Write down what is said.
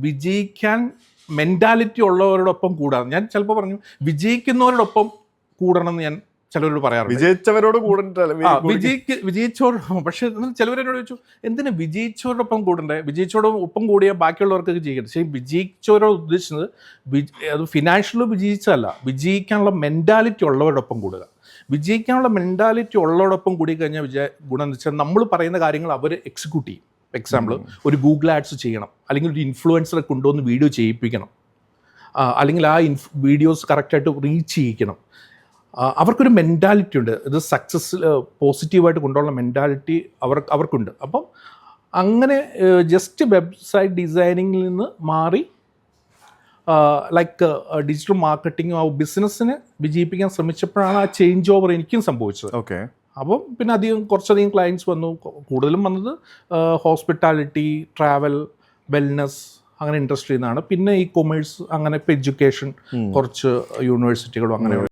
വിജയിക്കാൻ മെന്റാലിറ്റി ഉള്ളവരോടൊപ്പം കൂടാതെ. ഞാൻ ചിലപ്പോൾ പറഞ്ഞു വിജയിക്കുന്നവരോടൊപ്പം കൂടണം എന്ന് ഞാൻ ചിലവരോട് പറയാറുണ്ട്. വിജയിച്ചവരോട് കൂടണ്ട വിജയിക്ക് വിജയിച്ചവരോടൊപ്പം പക്ഷെ ചിലവരെന്നോട് ചോദിച്ചു എന്തിനാ വിജയിച്ചവരോടൊപ്പം കൂടണ്ടേ? വിജയിച്ചവരോട് ഒപ്പം കൂടിയാൽ ബാക്കിയുള്ളവർക്കൊക്കെ ജയിക്കട്ടെ പക്ഷേ വിജയിച്ചവരോട് ഉദ്ദേശിച്ചത് അത് ഫിനാൻഷ്യലി വിജയിച്ചതല്ല. വിജയിക്കാനുള്ള മെന്റാലിറ്റി ഉള്ളവരോടൊപ്പം കൂടുക. വിജയിക്കാനുള്ള മെന്റാലിറ്റി ഉള്ളവരോടൊപ്പം കൂടി കഴിഞ്ഞാൽ വിജയ ഗുണം എന്ന് വെച്ചാൽ നമ്മൾ പറയുന്ന കാര്യങ്ങൾ അവർ എക്സിക്യൂട്ട് ചെയ്യും. എക്സാമ്പിൾ ഒരു ഗൂഗിൾ ആഡ്സ് ചെയ്യണം. അല്ലെങ്കിൽ ഒരു ഇൻഫ്ലുവൻസറെ കൊണ്ടുവന്ന് വീഡിയോ ചെയ്യിപ്പിക്കണം. അല്ലെങ്കിൽ ആ ഇൻഫ് വീഡിയോസ് കറക്റ്റായിട്ട് റീച്ച് ചെയ്യിക്കണം. അവർക്കൊരു മെന്റാലിറ്റി ഉണ്ട്. ഇത് സക്സസ് പോസിറ്റീവായിട്ട് കൊണ്ടുള്ള മെന്റാലിറ്റി അവർ അവർക്കുണ്ട്. അപ്പം അങ്ങനെ ജസ്റ്റ് വെബ്സൈറ്റ് ഡിസൈനിങ്ങിൽ നിന്ന് മാറി ലൈക്ക് ഡിജിറ്റൽ മാർക്കറ്റിംഗ് ആ ബിസിനസ്സിനെ വിജയിപ്പിക്കാൻ ശ്രമിച്ചപ്പോഴാണ് ആ ചേഞ്ച് ഓവർ എനിക്കും സംഭവിച്ചത്. ഓക്കെ അപ്പം പിന്നെ അധികം കുറച്ചധികം ക്ലയൻസ് വന്നു. കൂടുതലും വന്നത് ഹോസ്പിറ്റാലിറ്റി ട്രാവൽ വെൽനസ് അങ്ങനെ ഇൻഡസ്ട്രിയിൽ നിന്നാണ് പിന്നെ ഈ കൊമേഴ്സ് അങ്ങനെ ഇപ്പോൾ എഡ്യൂക്കേഷൻ കുറച്ച് യൂണിവേഴ്സിറ്റികളും അങ്ങനെ